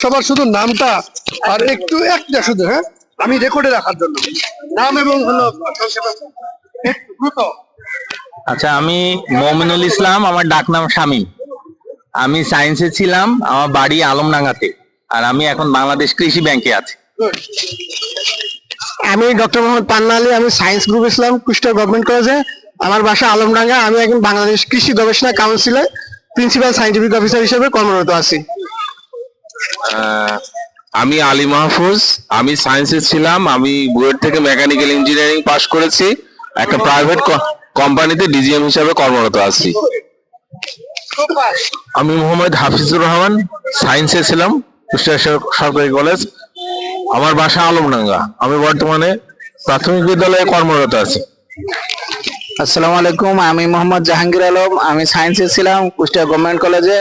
সবার শুধু নামটা আর একটু একটা শুধু হ্যাঁ? আমি রেকর্ডে রাখার জন্য। নাম এবং হলো দ্রুত। আচ্ছা আমি মমিনুল ইসলাম আমার ডাকনাম শামীম। আমি সায়েন্সে ছিলাম আমার বাড়ি আলমডাঙ্গাতে। আর আমি এখন বাংলাদেশ কৃষি ব্যাংকে আছি। আমি ডক্টর মোহাম্মদ পান্না আলী আমি science group Islam Kushtia government কলেজে আমার বাসা আলমডাঙ্গা আমি এখন বাংলাদেশ কৃষি গবেষণা কাউন্সিলে প্রিন্সিপাল সাইন্টিফিক অফিসার হিসেবে কর্মরত আছি। আমি আলী মাহফুজ, আমি সায়েন্সে ছিলাম, আমি বুয়েট থেকে মেকানিক্যাল ইঞ্জিনিয়ারিং পাশ করেছি। একটা প্রাইভেট কোম্পানিতে ডিজিএম হিসাবে কর্মরত আছি। আমি মোহাম্মদ হাফিজুর রহমান, সায়েন্সে ছিলাম, কুষ্টিয়া সরকারি কলেজ। আমার বাসা আলমডাঙ্গা। আমি বর্তমানে প্রাথমিক বিদ্যালয়ে কর্মরত আছি। আসসালামু আলাইকুম, আমি মোহাম্মদ জাহাঙ্গীর আলম। আমি সায়েন্সে ছিলাম, কুষ্টিয়া গভর্নমেন্ট কলেজে।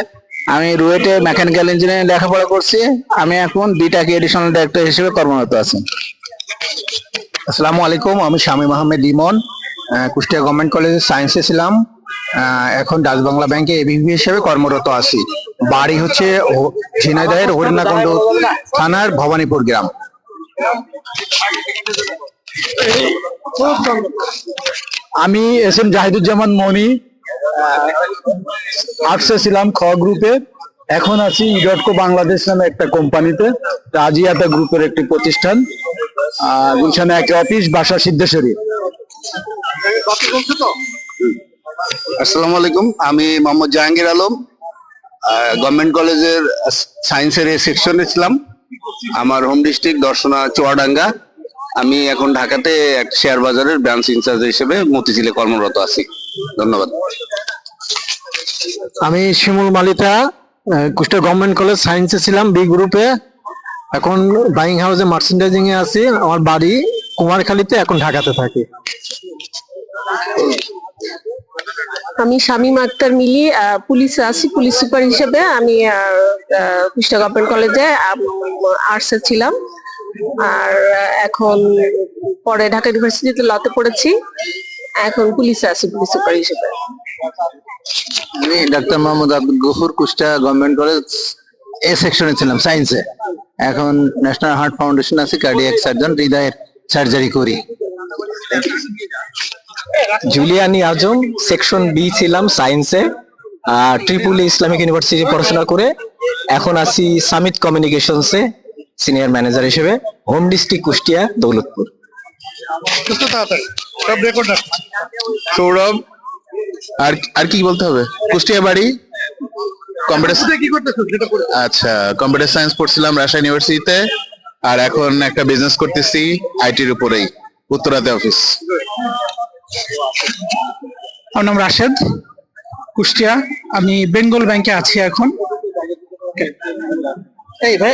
আমি রুয়েটে মেকানিক্যাল ইঞ্জিনিয়ারিং লেখাপড়া করছি। আমি এখন বিটাকি এডিশনাল ডাইরেক্টর হিসেবে কর্মরত আছি। আসসালামু আলাইকুম আমি শামীম আহমেদ ইমন কুষ্টিয়া গভর্নমেন্ট কলেজে সায়েন্সে ছিলাম। এখন ডাচ বাংলা ব্যাংকে এবিভি হিসেবে কর্মরত আছি। বাড়ি হচ্ছে ঝিনাইদহের হরিণাকুণ্ড থানার ভবানীপুর গ্রাম। আমি এস এম জাহিদুজ্জামান মনি আর্টসে ছিলাম খ গ্রুপে। এখন আছি ইডটকো বাংলাদেশ নামে একটা কোম্পানিতে রাজিয়াতা গ্রুপের একটি প্রতিষ্ঠান গুলশানে একটা অফিস, বাসা সিদ্ধেশ্বরী। আসসালামু আলাইকুম, আমি মোহাম্মদ জাহাঙ্গীর আলম গভর্নমেন্ট কলেজের সায়েন্সের এই সেকশনে ছিলাম। আমার হোম ডিস্ট্রিক্ট দর্শনা চুয়াডাঙ্গা। আমি এখন ঢাকাতে এক শেয়ার বাজারের ব্রাঞ্চ ইনচার্জ হিসেবে মতিঝিলে কর্মরত আছি। ধন্যবাদ। আমি শিমুল মালিতা কুষ্টিয়া গভর্নমেন্ট কলেজ সায়েন্সে ছিলাম বি গ্রুপে এখন বাইং হাউসে মার্চেন্ডাইজিং এ আছি। আমার বাড়ি কুমারখালীতে, এখন ঢাকাতে থাকি। আমি স্বামী আক্তার মিলি পুলিশে আছি, পুলিশ সুপার হিসেবে। আমি কুষ্টিয়া গভর্নমেন্ট কলেজে আর্টসে ছিলাম। আর এখন পরে ঢাকা ইউনিভার্সিটিতে লতে পড়েছি। এখন পুলিশে আছি, পুলিশ সুপার হিসেবে। আমি doctor Mohammad Abdul Gafur Kushtia government college A সেকশনে ছিলাম সায়েন্সে এখন ন্যাশনাল হার্ট ফাউন্ডেশন আছে কার্ডিয়াক সার্জন হৃদয়ের সার্জারি করি। জুলিয়ানি আজম সেকশন বি ছিলাম সায়েন্সে ট্রিপুল ইসলামিক ইউনিভার্সিটি পড়াশোনা করে এখন আছি সামিট কমিউনিকেশনসে সিনিয়র ম্যানেজার হিসেবে হোম ডিস্ট্রিক্ট কুষ্টিয়া দৌলতপুর। সৌরভ আর আর কি বলতে হবে? কুষ্টিয়া বাড়ি? কম্পিউটার কি করতেছো? যেটা আচ্ছা কম্পিউটার সায়েন্স পড়ছিলাম রাজশাহী ইউনিভার্সিটিতে আর এখন একটা বিজনেস করতেছি আইটির উপরেই উত্তরাতে অফিস আমার নাম রাশেদ কুষ্টিয়া। আমি বেঙ্গল ব্যাংকে আছি এখন। এই ভাই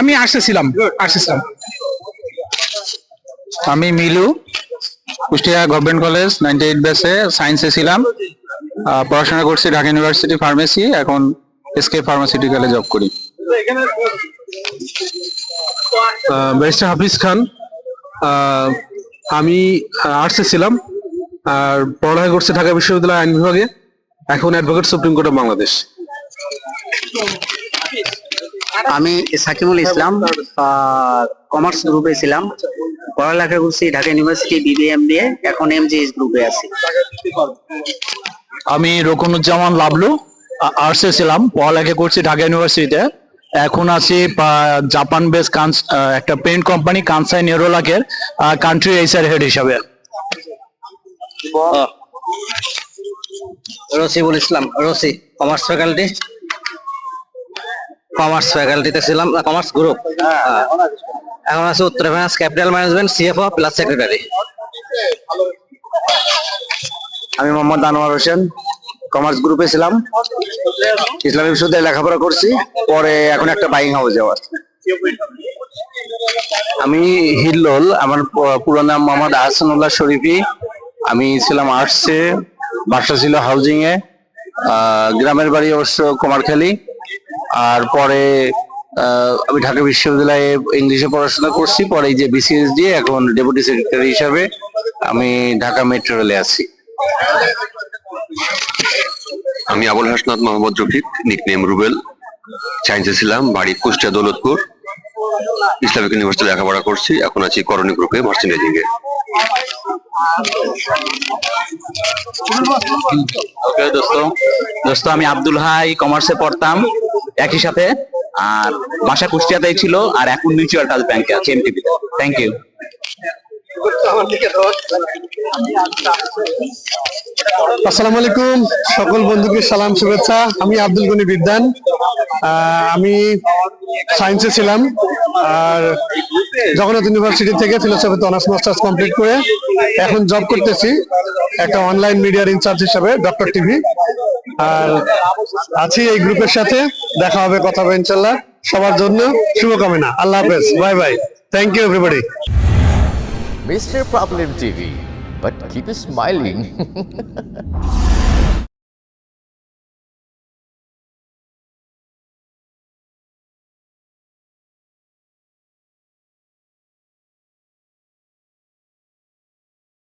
আমি আসতেছিলাম আসতেছিলাম। আমি Milu. Kushtia government college ninety eight ব্যাচে সায়েন্সে ছিলাম। আহ, পড়াশোনা করছি ঢাকা ইউনিভার্সিটি ফার্মেসি এখন এসকে ফার্মাসিউটিক্যালে জব করি। ব্যারিস্টার হাফিজ খান আহ, আমি আর্টসে ছিলাম আর পড়ালেখা করছি ঢাকা বিশ্ববিদ্যালয় আইন বিভাগে এখন advocate supreme court of Bangladesh আমি সাকিবুল ইসলাম কমার্স গ্রুপে ছিলাম। পড়ালেখা করছি ঢাকা ইউনিভার্সিটি বিবিএম দিয়ে এখন এমজিএস গ্রুপে আছি। আমি রকনুজ্জামান লাবলু আর্টসে ছিলাম পড়ালেখা করছি ঢাকা ইউনিভার্সিটিতে এখন আছি জাপান বেস একটা পেন্ট কোম্পানি কানসাই নেরোলাকের কান্ট্রি এইচআর হেড হিসাবে। Rasibul Islam Rasi commerce faculty commerce ফ্যাকাল্টিতে ছিলাম কমার্স গ্রুপ এখন আছে উত্তর finance capital management CFO plus secretary আমি মোহাম্মদ আনোয়ার হোসেন কমার্স গ্রুপে ছিলাম। ইসলামী বিশ্ববিদ্যালয়ে লেখাপড়া করছি, পরে এখন একটা বাইং হাউস যাওয়ার আমি হিল্লোল, আমার পুরো নাম মোহাম্মদ আহসানুল্লাহ শরীফি। আমি ছিলাম আর্টসে বাসা ছিল হাউজিং এ। গ্রামের বাড়ি অবশ্য কুমারখালী। আর পরে আমি ঢাকা বিশ্ববিদ্যালয়ে ইংলিশে পড়াশোনা করছি পরে এই যে বিসিএস দিয়ে এখন ডেপুটি সেক্রেটারি হিসাবে আমি ঢাকা মেট্রো রেলে আছি। আমি আবুল হাসনাত মোহাম্মদ রফিক নিকনেম রুবেল সায়েন্সে ছিলাম বাড়ি কুষ্টিয়া দৌলতপুর। ইসলামিক ইউনিভার্সিটি লেখাপড়া করছি এখন আছি করণী গ্রুপে মার্চেন্ডাইজিং এ দোস্ত। দোস্ত আমি আব্দুল হাই কমার্সে পড়তাম। একই সাথে আর বাসা কুষ্টিয়াতেই ছিল, আর এখন মিউচুয়াল ট্রাস্ট ব্যাংকে আছে এমটিপি থ্যাংক ইউ আসসালামু আলাইকুম, সকল বন্ধুকে সালাম, শুভেচ্ছা। আমি আব্দুল গনি বিদ্যান। আমি সায়েন্সে ছিলাম, আর জগন্নাথ ইউনিভার্সিটি থেকে ফিলোসফিতে অনার্স মাস্টার্স কমপ্লিট করে এখন জব করতেছি একটা অনলাইন মিডিয়ার ইনচার্জ হিসেবে ডক্টর টিভি আর আছি এই গ্রুপের সাথে। দেখা হবে, কথা হবে, ইনশাল্লাহ। সবার জন্য শুভকামনা। আল্লাহ হাফেজ। Bye bye. Thank you everybody mister problem TV, But keep smiling.